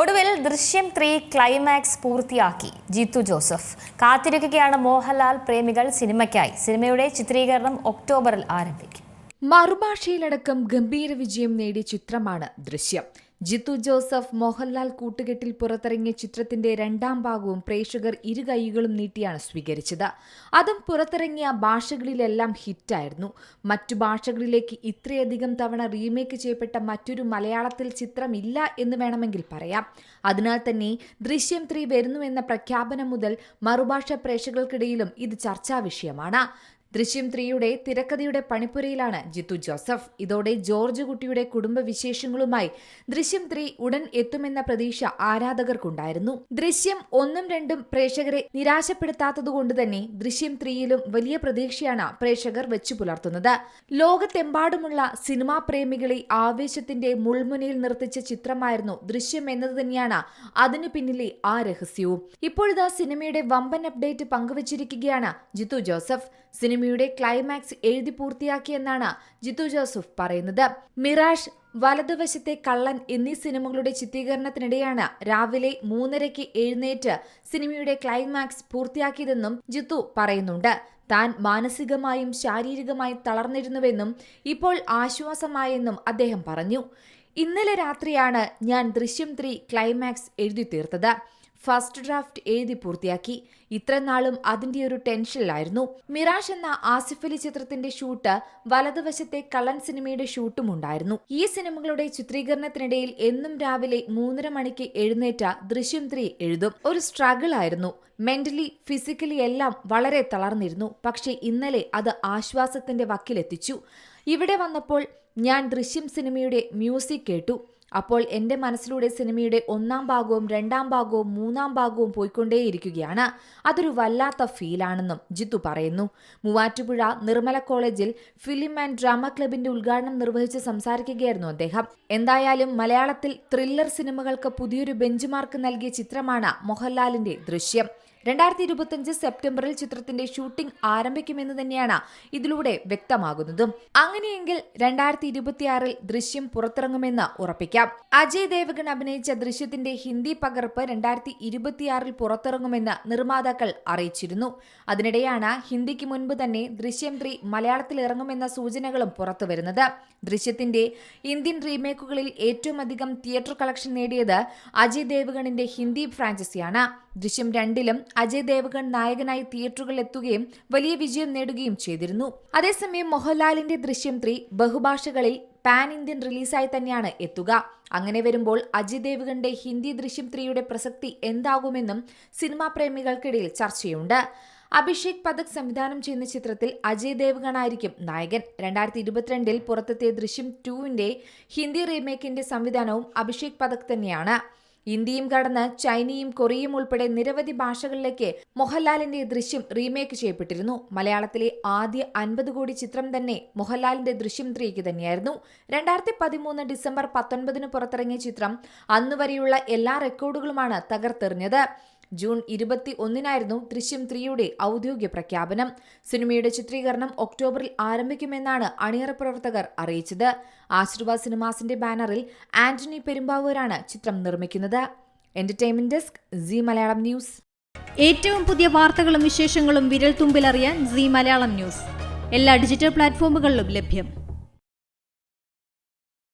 ഒടുവിൽ ദൃശ്യം three climax പൂർത്തിയാക്കി. ജീത്തു ജോസഫ്. കാത്തിരിക്കുകയാണ് മോഹൻലാൽ പ്രേമികൾ സിനിമയ്ക്കായി. സിനിമയുടെ ചിത്രീകരണം ഒക്ടോബറിൽ ആരംഭിക്കും. മറുഭാഷയിലടക്കം ഗംഭീര വിജയം നേടിയ ചിത്രമാണ് ദൃശ്യം. ജിത്തു ജോസഫ് മോഹൻലാൽ കൂട്ടുകെട്ടിൽ പുറത്തിറങ്ങിയ ചിത്രത്തിന്റെ രണ്ടാം ഭാഗവും പ്രേക്ഷകർ ഇരു കൈകളും നീട്ടിയാണ് സ്വീകരിച്ചത്. അതും പുറത്തിറങ്ങിയ ഭാഷകളിലെല്ലാം ഹിറ്റായിരുന്നു. മറ്റു ഭാഷകളിലേക്ക് ഇത്രയധികം തവണ റീമേക്ക് ചെയ്യപ്പെട്ട മറ്റൊരു മലയാളത്തിൽ ചിത്രമില്ല എന്ന് വേണമെങ്കിൽ പറയാം. അതിനാൽ തന്നെ ദൃശ്യം ത്രീ വരുന്നുവെന്ന പ്രഖ്യാപനം മുതൽ മറുഭാഷ പ്രേക്ഷകർക്കിടയിലും ഇത് ചർച്ചാ വിഷയമാണ്. ദൃശ്യം ത്രീയുടെ തിരക്കഥയുടെ പണിപ്പുരയിലാണ് ജിത്തു ജോസഫ്. ഇതോടെ ജോർജ് കുട്ടിയുടെ കുടുംബവിശേഷങ്ങളുമായി ദൃശ്യം ത്രീ ഉടൻ എത്തുമെന്ന പ്രതീക്ഷ ആരാധകർക്കുണ്ടായിരുന്നു. ദൃശ്യം ഒന്നും രണ്ടും പ്രേക്ഷകരെ നിരാശപ്പെടുത്താത്തതുകൊണ്ട് തന്നെ ദൃശ്യം ത്രീയിലും വലിയ പ്രതീക്ഷയാണ് പ്രേക്ഷകർ വെച്ചു പുലർത്തുന്നത്. ലോകത്തെമ്പാടുമുള്ള സിനിമാ പ്രേമികളെ ആവേശത്തിന്റെ മുൾമുനയിൽ നിർത്തിച്ച ചിത്രമായിരുന്നു ദൃശ്യം എന്നത് തന്നെയാണ് അതിനു പിന്നിലെ ആ രഹസ്യവും. ഇപ്പോഴിതാ സിനിമയുടെ വമ്പൻ അപ്ഡേറ്റ് പങ്കുവച്ചിരിക്കുകയാണ് ജിത്തു ജോസഫ്. സിനിമയുടെ ക്ലൈമാക്സ് എഴുതി പൂർത്തിയാക്കിയെന്നാണ് ജിത്തു ജോസഫ് പറയുന്നത്. മിറാഷ് വലതുവശത്തെ കള്ളൻ എന്നീ സിനിമകളുടെ ചിത്രീകരണത്തിനിടെയാണ് രാവിലെ മൂന്നരയ്ക്ക് എഴുന്നേറ്റ് സിനിമയുടെ ക്ലൈമാക്സ് പൂർത്തിയാക്കിയതെന്നും ജിത്തു പറയുന്നുണ്ട്. താൻ മാനസികമായും ശാരീരികമായും തളർന്നിരുന്നുവെന്നും ഇപ്പോൾ ആശ്വാസമായെന്നും അദ്ദേഹം പറഞ്ഞു. ഇന്നലെ രാത്രിയാണ് ഞാൻ ദൃശ്യം ത്രീ ക്ലൈമാക്സ് എഴുതി തീർത്തത്. ഫസ്റ്റ് ഡ്രാഫ്റ്റ് എഴുതി പൂർത്തിയാക്കി. ഇത്ര നാളും അതിന്റെ ഒരു ടെൻഷനിലായിരുന്നു. മിറാഷ് എന്ന ആസിഫ് അലി ചിത്രത്തിന്റെ ഷൂട്ട് വലതുവശത്തെ കള്ളൻ സിനിമയുടെ ഷൂട്ടും ഉണ്ടായിരുന്നു. ഈ സിനിമകളുടെ ചിത്രീകരണത്തിനിടയിൽ എന്നും രാവിലെ മൂന്നര മണിക്ക് എഴുന്നേറ്റ ദൃശ്യം ത്രീ എഴുതും. ഒരു സ്ട്രഗിൾ ആയിരുന്നു. മെന്റലി ഫിസിക്കലി എല്ലാം വളരെ തളർന്നിരുന്നു. പക്ഷേ ഇന്നലെ അത് ആശ്വാസത്തിന്റെ വക്കിലെത്തിച്ചു. ഇവിടെ വന്നപ്പോൾ ഞാൻ ദൃശ്യം സിനിമയുടെ മ്യൂസിക് കേട്ടു. അപ്പോൾ എന്റെ മനസ്സിലൂടെ സിനിമയുടെ ഒന്നാം ഭാഗവും രണ്ടാം ഭാഗവും മൂന്നാം ഭാഗവും പോയിക്കൊണ്ടേയിരിക്കുകയാണ്. അതൊരു വല്ലാത്ത ഫീലാണെന്നും ജിത്തു പറയുന്നു. മൂവാറ്റുപുഴ നിർമ്മല കോളേജിൽ ഫിലിം ആൻഡ് ഡ്രാമ ക്ലബിന്റെ ഉദ്ഘാടനം നിർവഹിച്ച് സംസാരിക്കുകയായിരുന്നു അദ്ദേഹം. എന്തായാലും മലയാളത്തിൽ ത്രില്ലർ സിനിമകൾക്ക് പുതിയൊരു ബെഞ്ച് മാർക്ക് നൽകിയ ചിത്രമാണ് മോഹൻലാലിന്റെ ദൃശ്യം. രണ്ടായിരത്തി ഇരുപത്തിയഞ്ച് സെപ്റ്റംബറിൽ ചിത്രത്തിന്റെ ഷൂട്ടിംഗ് ആരംഭിക്കുമെന്ന് തന്നെയാണ് ഇതിലൂടെ വ്യക്തമാകുന്നത്. അങ്ങനെയെങ്കിൽ രണ്ടായിരത്തി ഇരുപത്തിയാറിൽ ദൃശ്യം പുറത്തിറങ്ങുമെന്ന് ഉറപ്പിക്കാം. അജയ് ദേവഗൺ അഭിനയിച്ച ദൃശ്യത്തിന്റെ ഹിന്ദി പകർപ്പ് രണ്ടായിരത്തി ഇരുപത്തിയാറിൽ പുറത്തിറങ്ങുമെന്ന് നിർമ്മാതാക്കൾ അറിയിച്ചിരുന്നു. അതിനിടെയാണ് ഹിന്ദിക്ക് മുൻപ് തന്നെ ദൃശ്യം ത്രീ മലയാളത്തിൽ ഇറങ്ങുമെന്ന സൂചനകളും പുറത്തുവരുന്നത് ദൃശ്യത്തിന്റെ ഇന്ത്യൻ റീമേക്കുകളിൽ ഏറ്റവും അധികം തിയേറ്റർ കളക്ഷൻ നേടിയത് അജയ് ദേവഗണിന്റെ ഹിന്ദി ഫ്രാഞ്ചൈസിയാണ്. ദൃശ്യം രണ്ടിലും അജയ് ദേവഗൺ നായകനായി തിയേറ്ററുകളിൽ എത്തുകയും വലിയ വിജയം നേടുകയും ചെയ്തിരുന്നു. അതേസമയം മോഹൻലാലിന്റെ ദൃശ്യം ത്രീ ബഹുഭാഷകളിൽ പാൻ ഇന്ത്യൻ റിലീസായി തന്നെയാണ് എത്തുക. അങ്ങനെ വരുമ്പോൾ അജയ് ദേവഗന്റെ ഹിന്ദി ദൃശ്യം ത്രീയുടെ പ്രസക്തി എന്താകുമെന്നും സിനിമാ പ്രേമികൾക്കിടയിൽ ചർച്ചയുണ്ട്. അഭിഷേക് പഥക് സംവിധാനം ചെയ്യുന്ന ചിത്രത്തിൽ അജയ് ദേവ്ഗണായിരിക്കും നായകൻ. രണ്ടായിരത്തി ഇരുപത്തിരണ്ടിൽ പുറത്തെത്തിയ ദൃശ്യം ടുവിന്റെ ഹിന്ദി റീമേക്കിന്റെ സംവിധാനവും അഭിഷേക് പഥക് തന്നെയാണ്. ഇന്ത്യയും കടന്ന് ചൈനയും കൊറിയയും ഉൾപ്പെടെ നിരവധി ഭാഷകളിലേക്ക് മോഹൻലാലിന്റെ ദൃശ്യം റീമേക്ക് ചെയ്യപ്പെട്ടിരുന്നു. മലയാളത്തിലെ ആദ്യ അൻപത് കോടി ചിത്രം തന്നെ മോഹൻലാലിന്റെ ദൃശ്യം ത്രീക്ക് തന്നെയായിരുന്നു. രണ്ടായിരത്തി പതിമൂന്ന് ഡിസംബർ പത്തൊൻപതിന് പുറത്തിറങ്ങിയ ചിത്രം അന്നുവരെയുള്ള എല്ലാ റെക്കോർഡുകളുമാണ് തകർത്തെറിഞ്ഞത്. ജൂൺ ഇരുപത്തി ഒന്നിനായിരുന്നു ദൃശ്യം ത്രീയുടെ ഔദ്യോഗിക പ്രഖ്യാപനം. സിനിമയുടെ ചിത്രീകരണം ഒക്ടോബറിൽ ആരംഭിക്കുമെന്നാണ് അണിയറ പ്രവർത്തകർ അറിയിച്ചത്. ആശ്രുവ സിനിമാസിന്റെ ബാനറിൽ ആന്റണി പെരുമ്പാവൂരാണ് ചിത്രം നിർമ്മിക്കുന്നത്. Entertainment desk Zee Malayalam news. ഏറ്റവും പുതിയ വാർത്തകളും വിശേഷങ്ങളും വിരൽ തുമ്പിലറിയാൻ സി മലയാളം ന്യൂസ്. എല്ലാ ഡിജിറ്റൽ പ്ലാറ്റ്ഫോമുകളിലും ലഭ്യം.